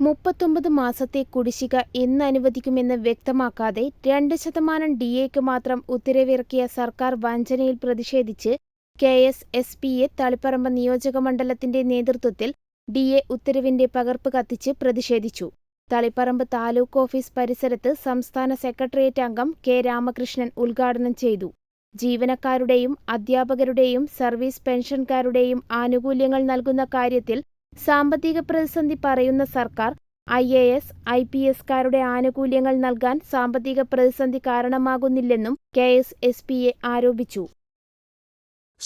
മുപ്പത്തൊമ്പത് മാസത്തെ കുടിശ്ശിക എന്ന് അനുവദിക്കുമെന്ന് വ്യക്തമാക്കാതെ രണ്ട് ശതമാനം ഡി എക്ക് മാത്രം ഉത്തരവിറക്കിയ സർക്കാർ വഞ്ചനയിൽ പ്രതിഷേധിച്ച് K S S P A Taliparamba നിയോജകമണ്ഡലത്തിന്റെ നേതൃത്വത്തിൽ ഡി എ ഉത്തരവിന്റെ പകർപ്പ് കത്തിച്ച് പ്രതിഷേധിച്ചു. തളിപ്പറമ്പ് താലൂക്ക് ഓഫീസ് പരിസരത്ത് സംസ്ഥാന സെക്രട്ടേറിയറ്റ് അംഗം കെ രാമകൃഷ്ണൻ ഉദ്ഘാടനം ചെയ്തു. ജീവനക്കാരുടെയും അധ്യാപകരുടെയും സർവീസ് പെൻഷൻകാരുടെയും ആനുകൂല്യങ്ങൾ നൽകുന്ന കാര്യത്തിൽ സാമ്പത്തിക പ്രതിസന്ധി പറയുന്ന സർക്കാർ I A S, I P എസ്കാരുടെ ആനുകൂല്യങ്ങൾ നൽകാൻ സാമ്പത്തിക പ്രതിസന്ധി കാരണമാകുന്നില്ലെന്നും K S S P A ആരോപിച്ചു.